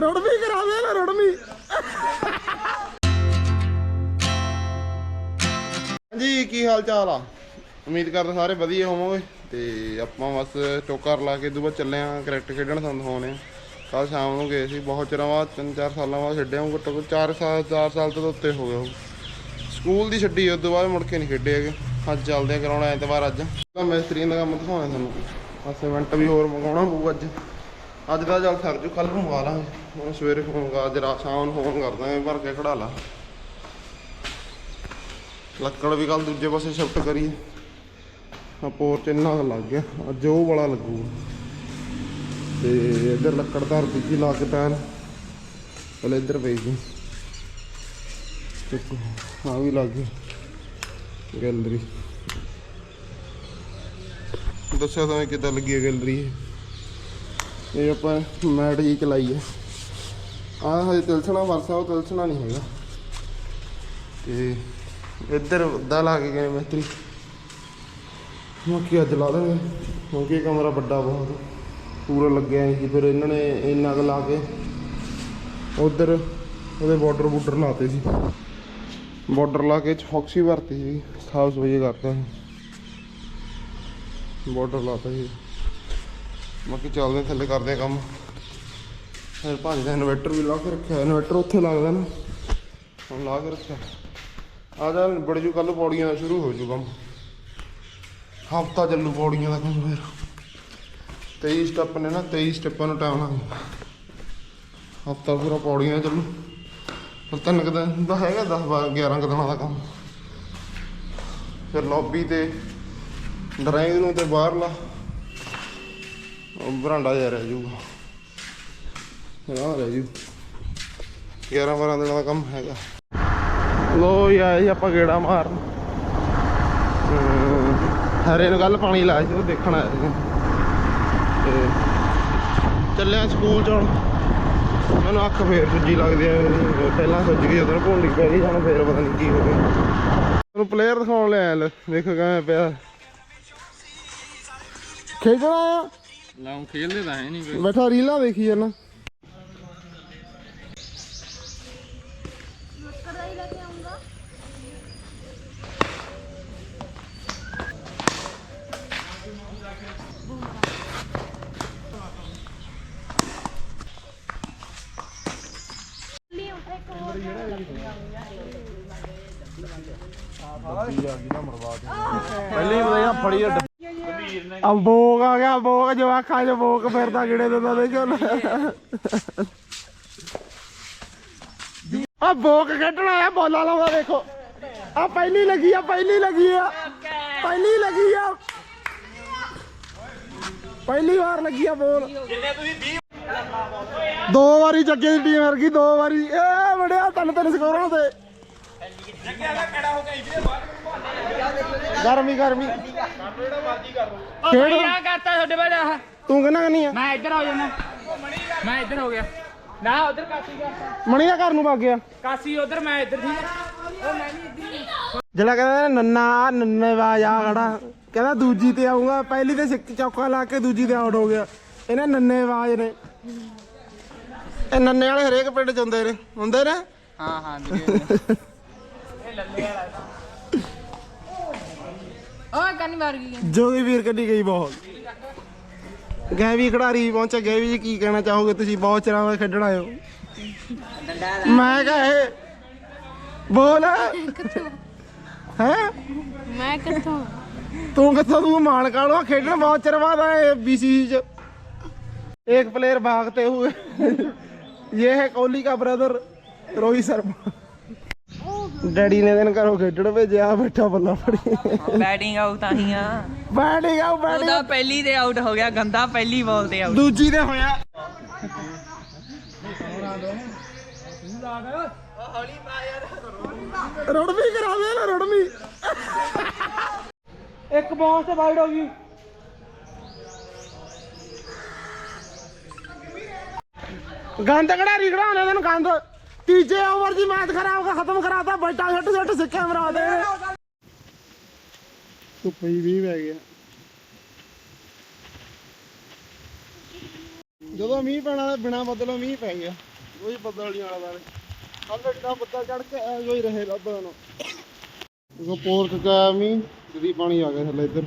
ਰੋੜਮੀ ਕਰਾ ਦੇ ਨਾ ਰੋੜਮੀ। ਹਾਂਜੀ, ਕੀ ਹਾਲ ਚਾਲ ਆ? ਉਮੀਦ ਕਰਦਾ ਸਾਰੇ ਵਧੀਆ ਹੋਵੋਗੇ ਤੇ ਆਪਾਂ ਬਸ ਟੋਕਰ ਲਾ ਕੇ ਦੁਬਾਰਾ ਚੱਲੇ ਆ, ਕ੍ਰਿਕਟ ਖੇਡਣ ਸਾਨੂੰ ਹੋਣੇ ਕੱਲ ਸ਼ਾਮ ਨੂੰ ਗਏ ਸੀ, ਬਹੁਤ ਚਿਰਾਂ ਬਾਅਦ 3-4 ਸਾਲਾਂ ਬਾਅਦ ਛੱਡਿਆ ਹਾਂ, ਘੱਟੋ 4 ਸਾਲ ਚਾਰ ਸਾਲ ਤੋਂ ਉੱਤੇ ਹੋ ਗਏ ਗਿਆ ਸਕੂਲ ਦੀ ਛੱਡੀ ਉਸ ਤੋਂ ਬਾਅਦ ਮੁੜ ਕੇ ਨਹੀਂ ਖੇਡੇ ਹੈਗੇ। ਅੱਜ ਚੱਲਦੇ ਆ ਕਰਾਉਣਾ ਐਤਵਾਰ ਅੱਜ। ਤਾਂ ਮਿਸਤਰੀਆਂ ਦਾ ਕੰਮ ਦਿਖਾਉਣਾ ਤੁਹਾਨੂੰ ਬਸ ਵੀ ਹੋਰ ਮੰਗਾਉਣਾ ਪਊ ਅੱਜ। ਅੱਜ ਦਾ ਚੱਲ ਸਰ ਜੂ ਕੱਲ ਨੂੰ ਮੰਗਾ ਲਾਂਗੇ। ਹੁਣ ਸਵੇਰੇ ਫੋਨ ਕਰ, ਅੱਜ ਰਾਤ ਸ਼ਾਮ ਨੂੰ ਫੋਨ ਕਰ ਦਾਂਗੇ ਭਰ ਕੇ ਖੜਾ ਲਾ। ਲੱਕੜ ਵੀ ਕੱਲ ਦੂਜੇ ਪਾਸੇ ਸ਼ਿਫਟ ਕਰੀਏ। ਆ ਪੋਰਚ ਇੰਨਾ ਲੱਗ ਗਿਆ, ਅੱਜ ਉਹ ਵਾਲਾ ਲੱਗੂਗਾ ਤੇ ਇੱਧਰ ਲੱਕੜ ਧਰ ਦਿੱਤੀ ਲਾ ਕੇ ਪੈਨ ਪਹਿਲੇ ਇੱਧਰ ਪਈ ਸੀ ਇੱਕ ਆ ਵੀ ਲੱਗ ਗਈ। ਗੈਲਰੀ। ਦੱਸਿਆ ਤਾਂ ਕਿੱਦਾਂ ਲੱਗੀ ਹੈ ਗੈਲਰੀ ਇਹ ਆਪਾਂ ਮੈਟ ਜੀ ਚਲਾਈ ਹੈ। ਆਹ ਹਜੇ ਤਿਲਸਣਾ ਵਰਸਾ, ਉਹ ਤਿਲਸਣਾ ਨਹੀਂ ਹੈਗਾ। ਤੇ ਇੱਧਰ ਅੱਧਾ ਲਾ ਕੇ ਗਏ ਮਿਸਤਰੀ। ਬਾਕੀ ਅੱਜ ਲਾ ਦੇਣਗੇ ਕਿਉਂਕਿ ਕਮਰਾ ਵੱਡਾ ਬਹੁਤ। ਪੂਰਾ ਲੱਗਿਆ ਸੀ। ਫਿਰ ਇਹਨਾਂ ਨੇ ਇੰਨਾ ਕੁ ਲਾ ਕੇ ਉਧਰ ਉਹਦੇ ਬਾਰਡਰ ਬੂਡਰ ਲਾਤੇ ਸੀ। ਬਾਰਡਰ ਲਾ ਕੇ ਫੌਕਸੀ ਵਰਤੀ ਸੀ। ਸਾਫ਼ ਸਫ਼ਾਈ ਕਰਤਾ ਸੀ। ਬਾਰਡਰ ਲਾਤਾ ਸੀ। ਬਾਕੀ ਚੱਲਦੇ ਥੱਲੇ ਕਰਦੇ ਕੰਮ। ਫਿਰ ਭਾਂਜ ਦਾ ਇਨਵਰਟਰ ਵੀ ਲਾ ਕੇ ਰੱਖਿਆ ਇਨਵਰਟਰ ਉੱਥੇ ਲੱਗਦਾ ਨਾ। ਹੁਣ ਲਾ ਕੇ ਰੱਖਿਆ। ਆ ਜਾ, ਬੜ ਜੂ ਕੱਲ ਪੌੜੀਆਂ ਦਾ ਸ਼ੁਰੂ ਹੋ ਜੂ ਕੰਮ। ਹਫਤਾ ਚੱਲੂ ਪੌੜੀਆਂ ਦਾ ਕੰਮ ਫਿਰ। 23 ਸਟੈਪ ਨੇ ਨਾ 23 ਸਟੈਪਾਂ ਨੂੰ ਟਾਈਮ ਲੱਗਦਾ ਹਫਤਾ ਪੂਰਾ ਪੌੜੀਆਂ ਚੱਲੂ। ਪਰ ਤਿੰਨ ਕੁ ਦਿਨ ਦਾ ਹੈਗਾ 10 11 ਕੁ ਦਿਨਾਂ ਦਾ ਕੰਮ। ਫਿਰ ਲੌਬੀ ਤੇ ਡਰਾਇੰਗ ਰੂਮ ਤੇ ਬਾਹਰਲਾ ਬਰਾਂਡਾ ਜਿਹਾ ਰਹਿ ਜੂਗਾ ਫਿਰ ਰਹਿ ਜੂ। 11 12 ਦਿਨਾਂ ਦਾ ਕੰਮ ਹੈਗਾ। ਲੋ ਯਾਰ ਆਪਾਂ ਗੇੜਾ ਮਾਰਨ। ਹਰੇ ਨੂੰ ਕੱਲ ਪਾਣੀ ਲਾਇਆ ਸੀ, ਉਹ ਦੇਖਣ ਆਇਆ ਸੀ ਤੇ ਚੱਲਿਆ ਸਕੂਲ ਚ ਹੁਣ। ਮੈਨੂੰ ਅੱਖ ਫੇਰ ਸੁੱਜੀ ਲੱਗਦੀ ਆ, ਪਹਿਲਾਂ ਸੁੱਜ ਗਈ ਉਦੋਂ ਭੁੱਲ ਪੈ ਗਈ, ਹੁਣ ਫੇਰ ਪਤਾ ਨਹੀਂ ਕੀ ਹੋ ਗਿਆ। ਤੁਹਾਨੂੰ ਪਲੇਅਰ ਦਿਖਾਉਣ ਲਿਆ ਲੈ ਦੇਖੋ ਕਿਵੇਂ ਪਿਆ। ਖੇਡਣਾ ਆ ਲਾਉਂ ਖੇਲਦੇ ਤਾਂ ਹੈ ਨਹੀਂ ਕੋਈ। ਬੈਠਾ ਰੀਲਾਂ ਦੇਖੀ ਜਾਣਾ ਕੜਾਈ ਲੈ ਕੇ ਆਉਂਗਾ ਲਈ ਉੱਥੇ ਇੱਕ ਹੋਰ ਪਹਿਲੇ ਹੀ ਬਤਾਇਆ ਫੜੀ ਆ ਬੋਕ ਆ ਗਿਆ ਬੋਕ ਜਵਾਖਾਂ ਚ ਬੋਕ ਫਿਰਦਾ ਕਿਹੜੇ ਦਿੰਦਾ ਦੇਖੋ ਆ ਬੋਕ ਕੱਢਣਾ ਆ ਬੋਲਾ ਲਾਉਂਦਾ ਦੇਖੋ ਆ ਪਹਿਲੀ ਲੱਗੀ ਆ, ਪਹਿਲੀ ਲੱਗੀ ਆ। ਪਹਿਲੀ ਲੱਗੀ ਆ। ਪਹਿਲੀ ਵਾਰ ਲੱਗੀ ਆ ਬੋਲ। ਦੋ ਵਾਰੀ ਜੱਗੇ ਦੀ ਟੀਮ ਵਰਗੀ, ਦੋ ਵਾਰੀ। ਏ ਬੜਿਆ ਤਿੰਨ ਤਿੰਨ ਸਕੋਰਾਂ ਤੇ ਗਰਮੀ ਗਰਮੀ। ਖੇਡ ਕੀ ਕਰਤਾ ਤੁਹਾਡੇ ਬਾਰੇ ਆਹ। ਤੂੰ ਕਹਿੰਦਾ ਨਹੀਂ ਆ ਮੈਂ ਇੱਧਰ ਹੋ ਜਾਣਾ। ਮੈਂ ਇੱਧਰ ਹੋ ਗਿਆ। ਨਾ ਉਧਰ ਕਾਸੀ ਕਰਤਾ ਮਣੀ ਦਾ ਘਰ ਨੂੰ ਵਗ ਗਿਆ। ਕਾਸੀ ਉਧਰ ਮੈਂ ਇੱਧਰ ਠੀਕ ਹੈ ਉਹ ਮੈਂ ਨਹੀਂ ਇੱਧਰ ਹੀ। ਜਿਹੜਾ ਕਹਿੰਦਾ ਨੰਨਾ ਨੰਨੇ ਬਾਜ ਆ ਖੜਾ। ਕਹਿੰਦਾ ਦੂਜੀ ਤੇ ਆਉਂਗਾ ਪਹਿਲੀ ਤੇ ਸਿੱਕ ਚੌਕਾ ਲਾ ਕੇ ਦੂਜੀ ਤੇ ਆਊਟ ਹੋ ਗਿਆ। ਇਹਨੇ ਨੰਨੇ ਬਾਜ ਨੇ ਇਹ ਨੰਨੇ ਵਾਲੇ ਹਰੇਕ ਪਿੰਡ ਚ ਹੁੰਦੇ ਨੇ। ਹੁੰਦੇ ਨੇ? ਹਾਂ ਹਾਂ ਵੀਰੇ ਇਹ ਲੱਲੇ ਵਾਲਾ। ਓਏ ਕੰਨੀ ਮਾਰ ਗਈ ਜੋਗੀ ਵੀਰ ਕੱਢੀ ਗਈ ਬਹੁਤ ਗੈਵੀ ਖਿਡਾਰੀ ਪਹੁੰਚੇ ਗੈਵੀ ਜੀ ਕੀ ਕਹਿਣਾ ਚਾਹੋਗੇ ਤੁਸੀਂ ਬਹੁਤ ਚਿਰਾਂ ਬਾਅਦ ਖੇਡਣ ਆਏ ਹੋ ਮੈਂ ਕਹਾ ਇਹ ਬੋਲ ਹੈ ਮੈਂ ਕਿੱਥੋਂ ਤੂੰ ਕਿੱਥੋਂ ਤੂੰ ਮਾਨ ਕਾਲੋ ਖੇਡਣ ਬਹੁਤ ਚਿਰ ਬਾਅਦ ਆਏ बीसीसी ਚ एक प्लेयर भागते हुए ये है कोहली का ब्रदर रोहित शर्मा ਡੈਡੀ ਨੇ ਦਿਨ ਘਰੋਂ ਖੇਡਣ ਭੇਜਿਆ ਬੈਠਾ ਬੱਲਾ ਫੜੀ। ਬੈਟਿੰਗ ਆਊਟ ਤਾਂ ਹੀ ਆ। ਬੈਟਿੰਗ ਆਉ ਉਹਦਾ ਬੈਟਿੰਗ ਪਹਿਲੀ ਤੇ ਆਊਟ ਹੋ ਗਿਆ ਗੰਦਾ ਪਹਿਲੀ ਬਾਲ ਤੇ ਆਊਟ। ਦੂਜੀ ਤੇ ਹੋਇਆ। ਰੁੜਵੀ ਕਰਾ ਦੇ ਨਾ ਰੁੜਵੀ। ਇੱਕ ਬਾਲ ਤੇ ਵਾਈਡ ਹੋ ਗਈ। ਗੰਦ ਕਢਾਰੀ ਖੜਾਉਣੇ ਤੈਨੂੰ ਗੰਦ। ਤੀਜੇ ਓਵਰ ਦੀ ਮੈਚ ਖਰਾਬ ਖਤਮ ਕਰਾਤਾ ਬੈਟਾ ਛੱਟ ਛੱਟ ਸਿੱਖਿਆ ਮਰਾ ਦੇ ਧੁੱਪ ਹੀ ਵੀ ਪੈ ਗਿਆ। ਜਦੋਂ ਮੀਂਹ ਪੈਣਾ ਤਾਂ ਬਿਨਾ ਬੱਦਲੋਂ ਮੀਂਹ ਪੈ ਗਿਆ। ਕੋਈ ਬੱਦਲ ਨਹੀਂ ਆਲਾ ਵਾਲੇ ਕੱਲ ਏਡਾ ਬੱਦਲ ਚੜ ਕੇ ਐ ਹੀ ਰਹੇ ਰੱਬ ਨੂੰ ਪੋਰਚ ਚ ਆਇਆ ਮੀਂਹ ਜਦੀ ਪਾਣੀ ਆ ਗਿਆ ਥੱਲੇ ਇੱਧਰ।